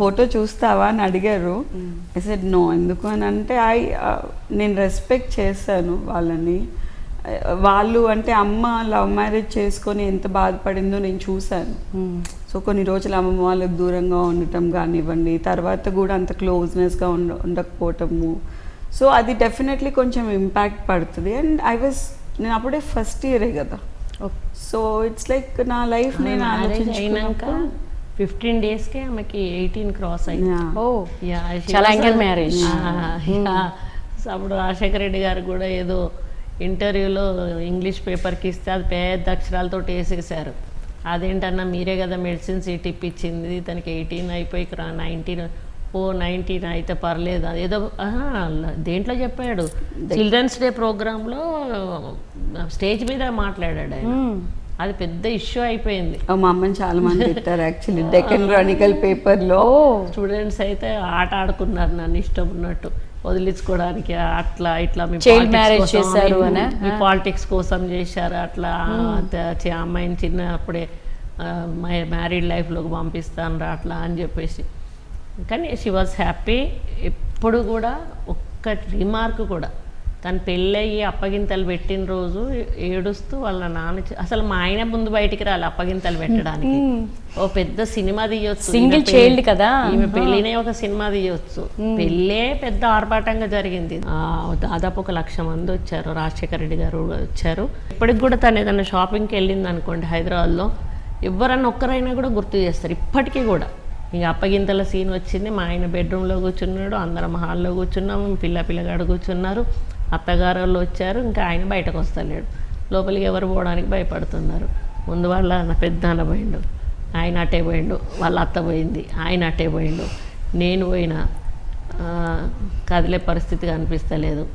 Photo చూస్తావా అని అడిగారు. సెడ్ నో ఎందుకు అని అంటే ఐ నేను రెస్పెక్ట్ చేశాను వాళ్ళని. Uh, వాళ్ళు అంటే అమ్మ లవ్ మ్యారేజ్ చేసుకొని ఎంత బాధపడిందో నేను చూశాను. సో కొన్ని రోజులు అమ్మమ్మ వాళ్ళకి దూరంగా ఉండటం కానివ్వండి తర్వాత కూడా అంత క్లోజ్నెస్గా ఉండ ఉండకపోవటము. సో అది డెఫినెట్లీ కొంచెం ఇంపాక్ట్ పడుతుంది. అండ్ ఐ వాజ్ నేను అప్పుడే ఫస్ట్ ఇయరే కదా. సో ఇట్స్ లైక్ నా లైఫ్ నేను ఆలోచించుకున్నాక ఫిఫ్టీన్ డేస్కే ఆమెకి ఎయిటీన్ క్రాస్ అయింది. ఓ she చాలా మ్యారేజ్. So అప్పుడు రాజశేఖర రెడ్డి గారు కూడా ఏదో ఇంటర్వ్యూలో ఇంగ్లీష్ పేపర్కి ఇస్తే అది పెద్ద అక్షరాలతో వేసేసారు అదేంటన్నా మీరే కదా మెడిసిన్స్ ఈ టిప్ ఇచ్చింది తనకి ఎయిటీన్ అయిపోయి నైన్టీన్ ఓ నైన్టీన్ అయితే పర్లేదు. ఆహా, దేంట్లో చెప్పాడు? చిల్డ్రన్స్ డే ప్రోగ్రాంలో స్టేజ్ మీద మాట్లాడాడు ఆయన. అది పెద్ద ఇష్యూ అయిపోయింది. మా అమ్మని చాలా మంది తిట్టారు యాక్చువల్లీ డెక్కన్ క్రానికల్ పేపర్లో స్టూడెంట్స్ అయితే ఆట ఆడుకున్నారు నన్ను ఇష్టం ఉన్నట్టు. వదిలించుకోవడానికి అట్లా ఇట్లా మీ marriage కోసం, చేశారు మీ- అనా? మీ పాలిటిక్స్ కోసం చేశారు అట్లా చి- అమ్మాయిని చిన్నప్పుడే మ్యారీడ్ లైఫ్లోకి పంపిస్తాను రా అట్లా అని చెప్పేసి. కానీ షీ వాజ్ హ్యాపీ ఎప్పుడు కూడా ఒక్క రిమార్క్ కూడా తను పెళ్ళయ్యి అప్పగింతలు పెట్టిన రోజు ఏడుస్తూ వాళ్ళ నాన్న అసలు మా ఆయన ముందు బయటికి రాలి అప్పగింతలు పెట్టడానికి. ఓ పెద్ద సినిమా తీయొచ్చు. child పెళ్ళి- కదా. ఈమె పెళ్ళినే ఒక సినిమా తీయొచ్చు. పెళ్ళే పెద్ద ఆర్భాటంగా జరిగింది. దాదాపు ఒక లక్ష మంది వచ్చారు. రాజశేఖర రెడ్డి గారు వచ్చారు. ఇప్పటికి కూడా తను ఏదైనా షాపింగ్కి వెళ్ళింది అనుకోండి హైదరాబాద్లో ఎవరన్నా ఒక్కరైనా కూడా గుర్తు చేస్తారు. ఇప్పటికీ కూడా. ఇంక అప్పగింతల సీన్ వచ్చింది. మా ఆయన బెడ్రూమ్లో కూర్చున్నాడు. అందరం హాల్లో కూర్చున్నాం పిల్ల పిల్లగాడు కూర్చున్నారు. అత్తగారు వాళ్ళు వచ్చారు ఇంకా ఆయన బయటకు వస్తలేడు. లోపలికి ఎవరు పోవడానికి భయపడుతున్నారు. ముందు వాళ్ళ పెద్ద అన్న పోయిండు. ఆయన అట్టే పోయిండు. వాళ్ళ అత్త పోయింది. ఆయన అట్టే పోయిండు. నేను పోయినా కదిలే పరిస్థితి కనిపిస్తలేదు.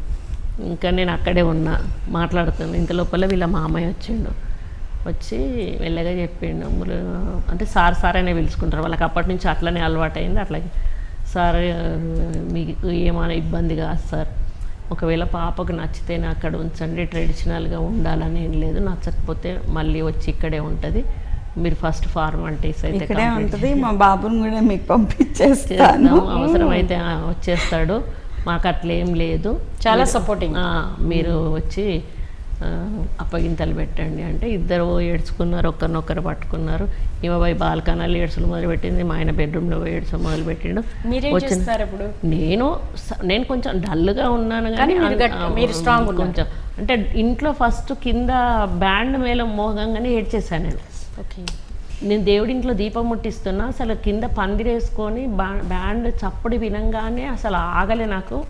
ఇంకా నేను అక్కడే ఉన్నా మాట్లాడుతున్నా. ఇంత లోపల వీళ్ళ మామయ్య వచ్చిండు. వచ్చి మెల్లగా చెప్పిండు. మురు అంటే సార్ సార్ అనే పిలుచుకుంటారు. వాళ్ళకి అప్పటి నుంచి అట్లనే అలవాటు అయింది అట్లాగే సార్ మీకు ఏమైనా ఇబ్బంది కాదు సార్. ఒకవేళ పాపకు నచ్చితేనే అక్కడ ఉంచండి ట్రెడిషనల్గా ఉండాలని ఏం లేదు. నచ్చకపోతే మళ్ళీ వచ్చి ఇక్కడే ఉంటుంది. మీరు ఫస్ట్ ఫార్మాలిటీస్ అయితే ఇక్కడే ఉంటుంది. మా బాబుని కూడా మీకు పంపించేస్తాను. చేస్తాం అవసరమైతే వచ్చేస్తాడు. మాకు అట్లా ఏం లేదు. చాలా. ఆ, మీరు వచ్చి అప్పగింతలు పెట్టండి అంటే ఇద్దరు ఏడ్చుకున్నారు ఒకరినొకరు పట్టుకున్నారు. ఈమె పోయి బాల్కనాలు ఏడ్చులు మొదలుపెట్టింది మా ఆయన బెడ్రూమ్లో పోయి ఏడ్చు మొదలుపెట్టిండు. మీరేం వచ్చిన- నేను నేను కొంచెం డల్గా ఉన్నాను కానీ ఉన్నారు. కొంచెం. అంటే ఇంట్లో ఫస్ట్ కింద బ్యాండ్ మేళ మోగంగానే ఏడ్చేసాను నేను. ఓకే. నేను దేవుడి ఇంట్లో దీపం ముట్టిస్తున్నా అసలు కింద పందిరేసుకొని బా బ్యాండ్ చప్పుడు వినంగానే అసలు ఆగలే నాకు.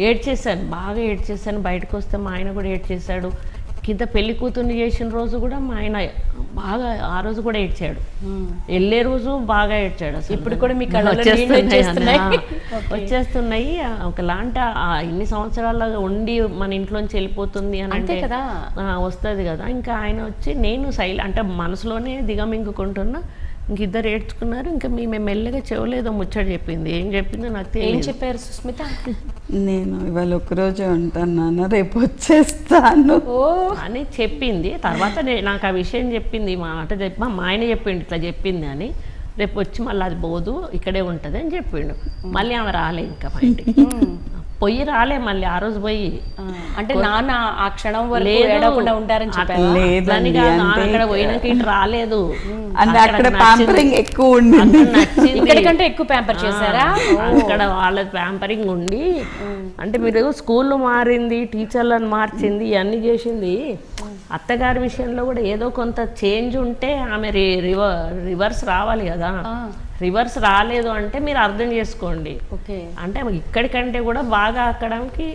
ఏడ్చేసాను బాగా ఏడ్చేసాను బయటకు వస్తే మా ఆయన కూడా ఏడ్చేశాడు. కింద పెళ్ళి కూతుర్ని చేసిన రోజు కూడా మా ఆయన బాగా ఆ రోజు కూడా ఏడ్చాడు. వెళ్ళే రోజు బాగా ఏడ్చాడు అసలు. ఇప్పుడు కూడా మీ కళ్ళలో నీళ్ళు వచ్చేస్తున్నాయి. ఒకలాంటి ఇన్ని సంవత్సరాల ఉండి మన ఇంట్లోంచి వెళ్ళిపోతుంది అని అంటే కదా. వస్తుంది కదా. ఇంకా ఆయన వచ్చి నేను సైల్ అంటే మనసులోనే దిగమింగుకుంటున్నా. ఇంక ఇద్దరు ఏడ్చుకున్నారు. ఇంకా మేము మెల్లగా చెవలేదో ముచ్చట చెప్పింది. ఏం చెప్పిందో నాకు ఏం చెప్పారు సుస్మిత? నేను ఇవాళ ఒక్కరోజే ఉంటాను నాన్న రేపు వచ్చేస్తాను. ఓ అని చెప్పింది. తర్వాత నే- నాకు ఆ విషయం చెప్పింది మా మాట చెప్పి మా ఆయన చెప్పిండు ఇట్లా చెప్పింది అని. రేపు వచ్చి మళ్ళీ అది పోదు ఇక్కడే ఉంటుంది అని చెప్పిండు. మళ్ళీ ఆమె రాలే ఇంకా మా ఇంటికి. పొయ్యి రాలే మళ్ళీ ఆ రోజు పోయి అంటే నాన్న ఆ క్షణం. ఏడవకుండా ఉంటారని చెప్పారు అక్కడ పోయినాక ఇటు రాలేదు. అంటే అక్కడ. పాంపరింగ్ ఎక్కువ ఉండింది. ఇక్కడికంటే ఎక్కువ ప్యాంపర్ చేశారా? అక్కడ వాళ్ళ ప్యాంపరింగ్ ఉండి అంటే మీరు స్కూల్ మారింది టీచర్లను మార్చింది ఇవన్నీ చేసింది. అత్తగారి విషయంలో కూడా ఏదో కొంత చేంజ్ ఉంటే ఆమె రివర్స్ రావాలి కదా. రివర్స్ రాలేదు అంటే మీరు అర్థం చేసుకోండి. ఓకే. అంటే ఇక్కడికంటే కూడా బాగా అక్కడానికి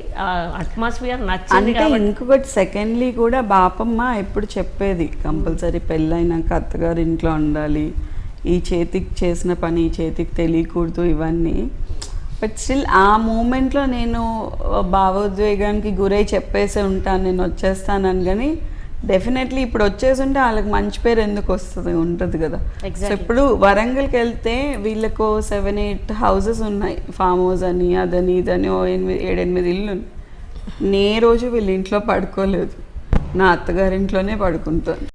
అట్మాస్ఫియర్ నచ్చింది అంటే ఇంకొకటి సెకండ్లీ కూడా బాపమ్మ ఎప్పుడు చెప్పేది కంపల్సరీ పెళ్ళైనాక అత్తగారు ఇంట్లో ఉండాలి ఈ చేతికి చేసిన పని ఈ చేతికి తెలియకూడదు ఇవన్నీ. బట్ స్టిల్ ఆ మూమెంట్లో నేను భావోద్వేగానికి గురై చెప్పేసి ఉంటాను నేను వచ్చేస్తానని. కానీ డెఫినెట్లీ ఇప్పుడు వచ్చేసి ఉంటే వాళ్ళకి మంచి పేరు ఎందుకు వస్తుంది? ఉంటుంది కదా. సో. ఇప్పుడు వరంగల్కి వెళ్తే వీళ్ళకు సెవెన్ ఎయిట్ హౌసెస్ ఉన్నాయి. ఫామ్ హౌస్ అని అదని ఇదని ఓ ఎనిమిది ఏడెనిమిది ఇల్లు నే రోజు వీళ్ళ ఇంట్లో పడుకోలేదు. నా అత్తగారింట్లోనే పడుకుంటాను.